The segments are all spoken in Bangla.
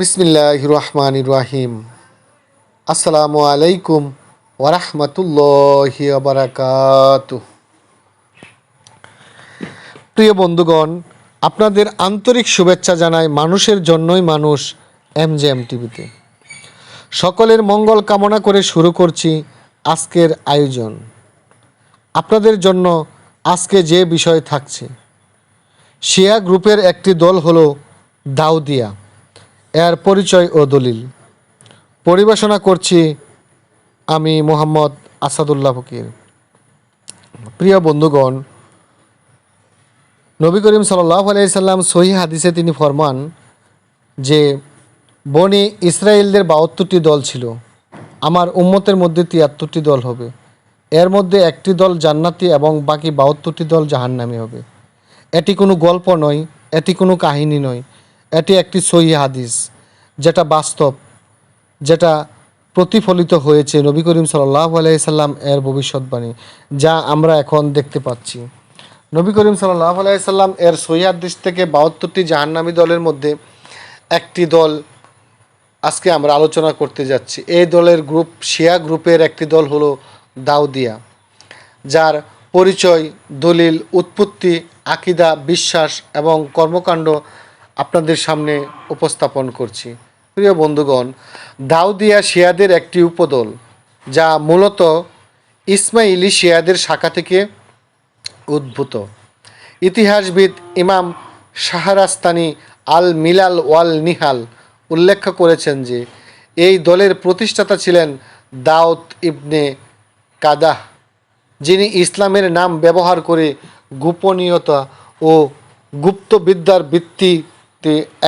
বিসমিল্লাহ রহমান রাহিম। আসসালামু আলাইকুম ওরহমতুল্লাহ বারাকাত প্রিয় বন্ধুগণ, আপনাদের আন্তরিক শুভেচ্ছা জানায় মানুষের জন্যই মানুষ এম জে এম টিভিতে। সকলের মঙ্গল কামনা করে শুরু করছি আজকের আয়োজন। আপনাদের জন্য আজকে যে বিষয় থাকছে, শিয়া গ্রুপের একটি দল হলো দাউদিয়া। এর পরিচয় ও দলিল। পরিবেশনা করছি আমি মোহাম্মদ আসাদুল্লাহ ফকির। প্রিয় বন্ধুগণ, নবী করিম সাল্লাহ আলাইসাল্লাম সহি হাদিসে তিনি ফরমান যে, বনি ইসরায়েলদের বাহাত্তরটি দল ছিল, আমার উম্মতের মধ্যে তিয়াত্তরটি দল হবে। এর মধ্যে একটি দল জান্নাতি এবং বাকি বাহাত্তরটি দল জাহান্নামি হবে। এটি কোনো গল্প নয়, এটি কোনো কাহিনী নয়। এটি একটি সহি হাদিস, যেটা বাস্তব, যেটা প্রতিফলিত হয়েছে নবী করিম সাল্লাহ আলাইসাল্লাম এর ভবিষ্যৎবাণী, যা আমরা এখন দেখতে পাচ্ছি। নবী করিম সাল্লাহ আলাইসাল্লাম এর সহি হাদিস থেকে বাহাত্তরটি জাহান্নামী দলের মধ্যে একটি দল আজকে আমরা আলোচনা করতে যাচ্ছি। এই দলের গ্রুপ, শিয়া গ্রুপের একটি দল হলো দাউদিয়া, যার পরিচয়, দলিল, উৎপত্তি, আকিদা, বিশ্বাস এবং কর্মকাণ্ড আপনাদের সামনে উপস্থাপন করছি। প্রিয় বন্ধুগণ, দাউদিয়া শিয়াদের একটি উপদল, যা মূলত ইসমাইলি শিয়াদের শাখা থেকে উদ্ভূত। ইতিহাসবিদ ইমাম শাহরাস্তানি আল মিলাল ওয়াল নিহাল উল্লেখ করেছেন যে, এই দলের প্রতিষ্ঠাতা ছিলেন দাউদ ইবনে কাদাহ, যিনি ইসলামের নাম ব্যবহার করে গোপনীয়তা ও গুপ্তবিদ্যার ভিত্তিতে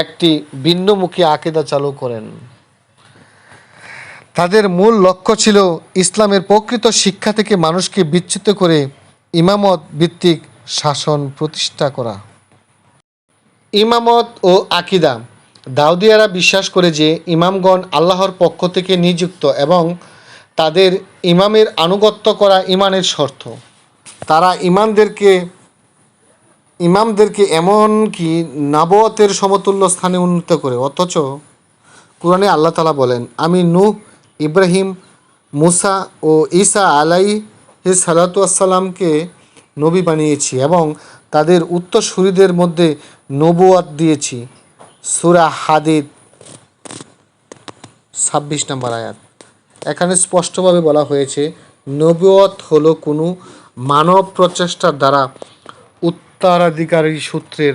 একটি ভিন্নমুখী আকিদা চালু করেন। তাদের মূল লক্ষ্য ছিল ইসলামের প্রকৃত শিক্ষা থেকে মানুষকে বিচ্যুত করে ইমামত ভিত্তিক শাসন প্রতিষ্ঠা করা। ইমামত ও আকিদা দাউদিয়ারা বিশ্বাস করে যে ইমামগণ আল্লাহর পক্ষ থেকে নিযুক্ত এবং তাদের ইমামের আনুগত্য করা ইমানের শর্ত। তারা ইমামদেরকে ইমামদেরকে এমন কি নাবতের সমতুল্য স্থানে উন্নীত করে, অথচ কোরআনে আল্লাহ তালা বলেন, আমি নূহ, ইব্রাহিম, মুসা ও ঈসা আলাই সালাতামকে নবী বানিয়েছি এবং তাদের উত্তরসূরিদের মধ্যে নবুয়াত দিয়েছি। সুরা হাদিদ, ছাব্বিশ নম্বর আয়াত। এখানে স্পষ্টভাবে বলা হয়েছে নবুয়ত হলো কোনো মানব প্রচেষ্টার দ্বারা উত্তরাধিকারী সূত্রের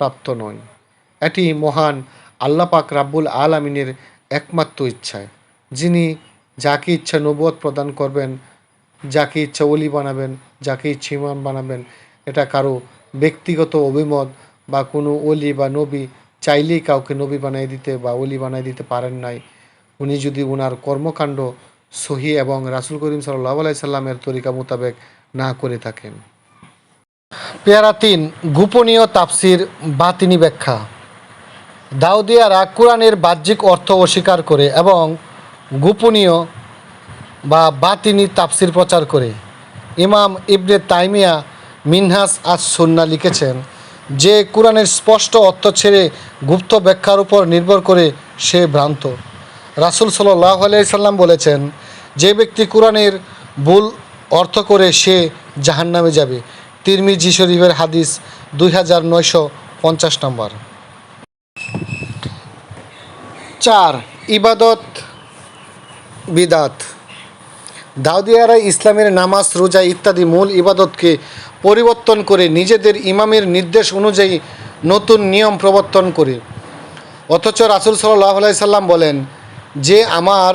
প্রাপ্ত নয়। এটি মহান আল্লাহ পাক রাব্বুল আলমিনের একমাত্র ইচ্ছায় যিনি যাকে ইচ্ছা নবুয়ত প্রদান করবেন, যাকে ইচ্ছা অলি বানাবেন, যাকে ইচ্ছা ইমাম বানাবেন, এটা কারও ব্যক্তিগত অভিমত বা কোনো অলি বা নবী চাইলেই কাউকে নবী বানিয়ে দিতে বা অলি বানিয়ে দিতে পারেন নাই। উনি যদি ওনার কর্মকাণ্ড সহি এবং রাসুল করিম সাল্লাহ আলাই সাল্লামের তরিকা মোতাবেক না করে থাকেন। পেয়ারা তিন, গোপনীয় তাফসির, বাতিনি ব্যাখ্যা। দাউদিয়ারা কোরআনের বাহ্যিক অর্থ অস্বীকার করে এবং গোপনীয় বা বাতিনি তাফসির প্রচার করে। ইমাম ইবনে তাইমিয়া মিনহাস আজ সুন্না লিখেছেন, যে কোরআনের স্পষ্ট অর্থ ছেড়ে গুপ্ত ব্যাখ্যার উপর নির্ভর করে সে ভ্রান্ত। রাসুল সাল্লাহ আলাইসাল্লাম বলেছেন, যে ব্যক্তি কোরআনের ভুল অর্থ করে সে জাহান্নামে যাবে। তিরমিজি শরীফের হাদিস দুই হাজার নয়শো পঞ্চাশ নম্বর। চার, ইবাদত বিদাত। দাউদিয়ারা ইসলামের নামাজ, রোজা ইত্যাদি মূল ইবাদতকে পরিবর্তন করে নিজেদের ইমামের নির্দেশ অনুযায়ী নতুন নিয়ম প্রবর্তন করে। অথচ রাসুল সাল্লাহ সাল্লাম বলেন, যে আমার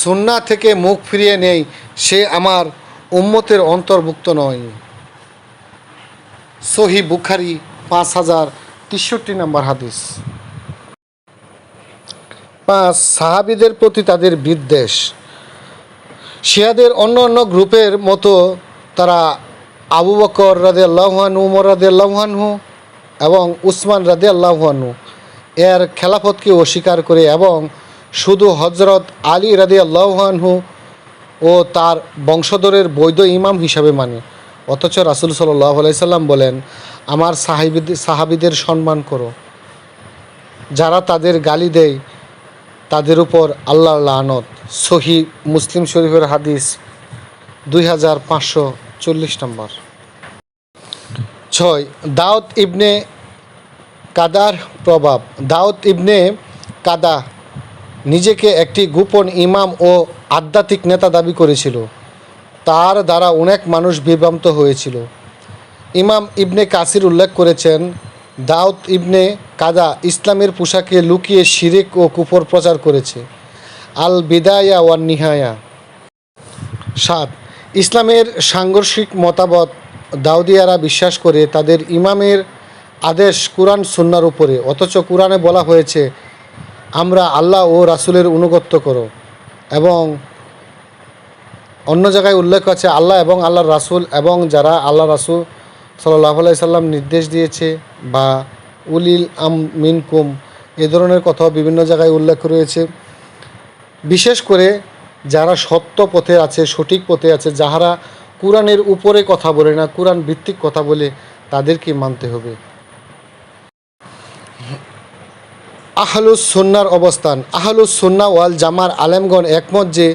সুন্না থেকে মুখ ফিরিয়ে নেই সে আমার উম্মতের অন্তর্ভুক্ত নয়। সহি বুখারি পাঁচ হাজার তেষট্টি নম্বর হাদিস। পাঁচ, সাহাবিদের প্রতি তাদের বিদ্বেষ। শিয়াদের অন্য অন্য গ্রুপের মতো তারা আবু বকর রাদে আল্লাহানু উমর রাদে আল্লাহানহু এবং উসমান রাদে আল্লাহানহু এর খেলাফতকে অস্বীকার করে এবং শুধু হজরত আলী রাদে আল্লাহানহু ও তার বংশধরের বৈধ ইমাম হিসাবে মানে। অথচ রাসুল সাল্লাহ বলেন, আমার সাহাবিদের সাহাবিদের সম্মান করো। যারা তাদের গালি দেয়, তাদের উপর আল্লাহ লানত। সহি মুসলিম শরীফের হাদিস দুই হাজার পাঁচশো চল্লিশ নম্বর। ছয়, দাউদ ইবনে কাদার প্রভাব। দাউদ ইবনে কাদা নিজেকে একটি গোপন ইমাম ও আধ্যাত্মিক নেতা দাবি করেছিল। তার দ্বারা অনেক মানুষ বিভ্রান্ত হয়েছিল। ইমাম ইবনে কাসির উল্লেখ করেছেন, দাউদ ইবনে কাদা ইসলামের পোশাকে লুকিয়ে শিরিক ও কুফর প্রচার করেছে। আল বিদায়া ওয়ান নিহায়া। সাত, ইসলামের সাংঘর্ষিক মতামত দাউদিয়ারা বিশ্বাস করে তাদের ইমামের আদেশ কোরআন সুন্নার উপরে, অথচ কোরআনে বলা হয়েছে আমরা আল্লাহ ও রাসূলের অনুগত্য করো। এবং অন্য জায়গায় উল্লেখ আছে আল্লাহ এবং আল্লাহর রাসুল এবং যারা আল্লাহ রাসুল সাল্লাহ সাল্লাম নির্দেশ দিয়েছে বা উলিল আম মিনকুম এ ধরনের কথাও বিভিন্ন জায়গায় উল্লেখ রয়েছে। বিশেষ করে যারা সত্য পথে আছে, সঠিক পথে আছে, যাহারা কোরআনের উপরে কথা বলে না, কোরআন ভিত্তিক কথা বলে, তাদেরকে মানতে হবে। আহলুস সুন্নার অবস্থান। আহলুস সুন্না ওয়াল জামার আলেমগণ একমত যে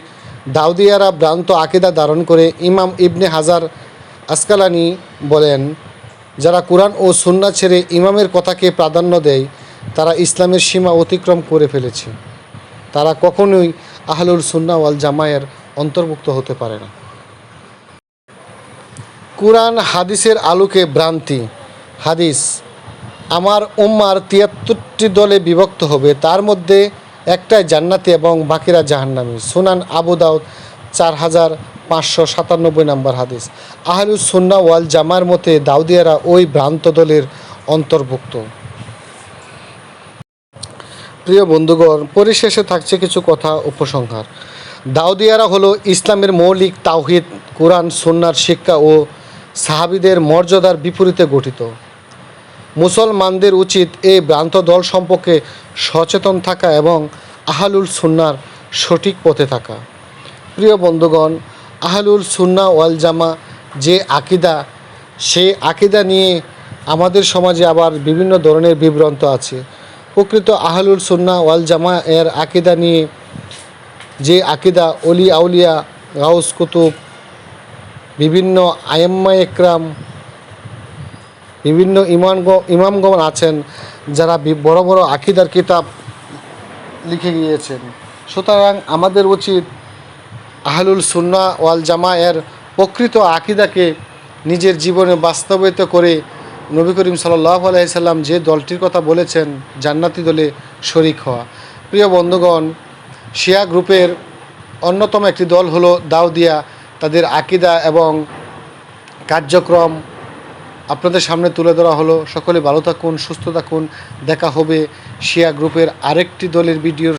দাউদিয়ারা ভ্রান্ত আকিদা ধারণ করে ইমাম ইবনে হাজার আসকালানি বলেন, যারা কোরআন ও সুন্না ছেড়ে ইমামের কথাকে প্রাধান্য দেয়, তারা ইসলামের সীমা অতিক্রম করে ফেলেছে। তারা কখনোই আহলুল সুন্না ওয়াল জামায়ের অন্তর্ভুক্ত হতে পারে না। কোরআন হাদিসের আলোকে ভ্রান্তি। হাদিস আমার উম্মার তিয়াত্তরটি দলে বিভক্ত হবে। তার মধ্যে একটাই জান্নাতি এবং বাকিরা জাহান্নামী। সুনান আবু দাউদ, চার হাজার পাঁচশো সাতানব্বই নম্বর হাদিস। আহলুস সুন্না ওয়াল জামার মতে দাউদিয়ারা ওই ভ্রান্ত দলের অন্তর্ভুক্ত। প্রিয় বন্ধুগণ, পরিশেষে থাকছে কিছু কথা উপসংহার। দাউদিয়ারা হলো ইসলামের মৌলিক তাওহিদ, কোরআন, সুন্নার শিক্ষা ও সাহাবিদের মর্যাদার বিপরীতে গঠিত। মুসলমানদের উচিত এই ভ্রান্ত দল সম্পর্কে সচেতন থাকা এবং আহালুল সুন্নার সঠিক পথে থাকা। প্রিয় বন্ধুগণ, আহালুল সুন্না ওয়াল জামা যে আকিদা, সেই আকিদা নিয়ে আমাদের সমাজে আবার বিভিন্ন ধরনের বিভ্রান্ত আছে। প্রকৃত আহলুল সুন্না ওয়াল জামা এর আকিদা নিয়ে যে আকিদা অলি আউলিয়া, গাউস কুতুব, বিভিন্ন আয়েম্মা একরাম বিভিন্ন ইমান ইমামগণ আছেন, যারা বড় বড় আকিদার কিতাব লিখে গিয়েছেন। সুতরাং আমাদের উচিত আহলুল সুন্না ওয়াল জামা এর প্রকৃত আকিদাকে নিজের জীবনে বাস্তবায়িত করে নবী করিম সাল্লাহ আলাইসাল্লাম যে দলটির কথা বলেছেন, জান্নাতি দলে শরিক হওয়া। প্রিয় বন্ধুগণ, শিয়া গ্রুপের অন্যতম একটি দল হলো দাউদিয়া। তাদের আকিদা এবং কার্যক্রম আপনাদের সামনে তুলে ধরা হলো। সকলে ভালো থাকুন, সুস্থ থাকুন। দেখা হবে শিয়া গ্রুপের আরেকটি দলের ভিডিওর